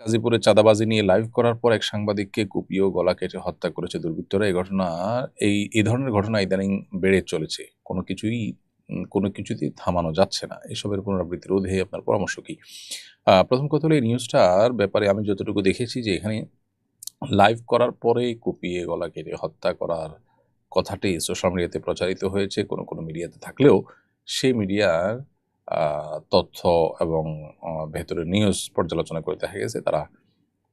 গাজীপুরে চাঁদাবাজি নিয়ে লাইভ করার পর এক সাংবাদিককে কুপিয়ে গলা কেটে হত্যা করেছে দুর্বৃত্তরা। এই ঘটনা, এই এই ধরনের ঘটনা ইদানিং বেড়ে চলেছে। কোনো কিছুই কোনো কিছুতেই থামানো যাচ্ছে না। এসবের পুনরাবৃত্তি রোধে আপনার পরামর্শ কি? প্রথম কথা হলো এই নিউজটার ব্যাপারে আমি যতটুকু দেখেছি যে এখানে লাইভ করার পরে কুপিয়ে গলা কেটে হত্যা করার কথাটি সোশ্যাল মিডিয়াতে প্রচারিত হয়েছে। কোনো কোনো মিডিয়াতে থাকলেও সেই মিডিয়ার তথ্য এবং আহ, ভেতরের নিউজ পর্যালোচনা করে দেখা গেছে তারা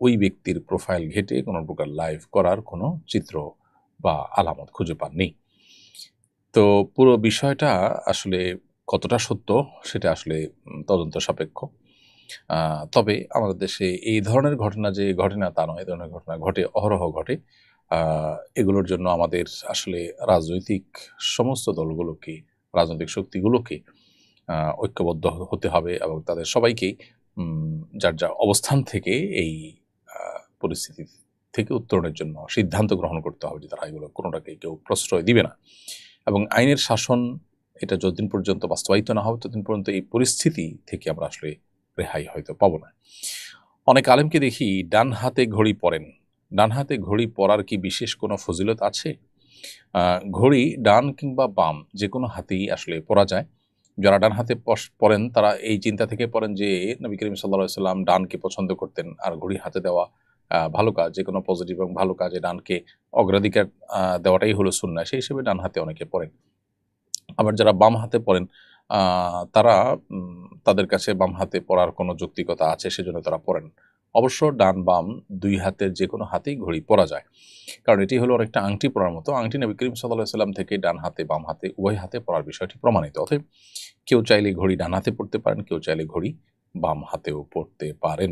ওই ব্যক্তির প্রোফাইল ঘেটে কোনো প্রকার লাইভ করার কোনো চিত্র বা আলামত খুঁজে পাননি। তো পুরো বিষয়টা আসলে কতটা সত্য সেটা আসলে তদন্ত সাপেক্ষ। তবে আমাদের দেশে এই ধরনের ঘটনা যে ঘটে না তা নয় এই ধরনের ঘটনা ঘটে অহরহ ঘটে এগুলোর জন্য আমাদের আসলে রাজনৈতিক সমস্ত দলগুলোকে রাজনৈতিক শক্তিগুলোকে ঐক্যবদ্ধ হতে হবে এবং তাদের সবাইকেই যার যা অবস্থান থেকে এই পরিস্থিতি থেকে উত্তরণের জন্য সিদ্ধান্ত গ্রহণ করতে হবে যে তারা এগুলো কোনোটাকে কেউ প্রশ্রয় দিবে না। এবং আইনের শাসন এটা যতদিন পর্যন্ত বাস্তবায়িত না হবে, ততদিন পর্যন্ত এই পরিস্থিতি থেকে আমরা আসলে রেহাই হয়তো পাবো না। অনেক আলেমকে দেখি ডান হাতে ঘড়ি পরেন। ডান হাতে ঘড়ি পরার কি বিশেষ কোনো ফজিলত আছে? ঘড়ি ডান কিংবা বাম যে কোনো হাতেই আসলে পরা যায়। যারা ডান হাতে পরেন তারা এই চিন্তা থেকে পড়েন যে নবী করিম সাল্লা সাল্লাম ডানকে পছন্দ করতেন আর ঘুড়ি হাতে দেওয়া ভালো কাজ, যে কোনো পজিটিভ এবং ভালো কাজে ডানকে অগ্রাধিকার দেওয়াটাই হলো সুন্না সেই হিসেবে ডান হাতে অনেকে পড়েন। আবার যারা বাম হাতে পড়েন তারা তাদের কাছে বাম হাতে পড়ার কোনো যৌক্তিকতা আছে, সেজন্য তারা পড়েন। অবশ্য ডান বাম দুই হাতের যে কোনো হাতেই ঘড়ি পরা যায়। কারণ এটি হলো অনেকটা আংটি পরার মতো। আংটি নবী করিম সাল্লাহ সাল্লাম থেকে ডান হাতে, বাম হাতে, উভয় হাতে পরার বিষয়টি প্রমাণিত। অতএব কেউ চাইলে ঘড়ি ডান হাতে পড়তে পারেন, কেউ চাইলে ঘড়ি বাম হাতেও পড়তে পারেন।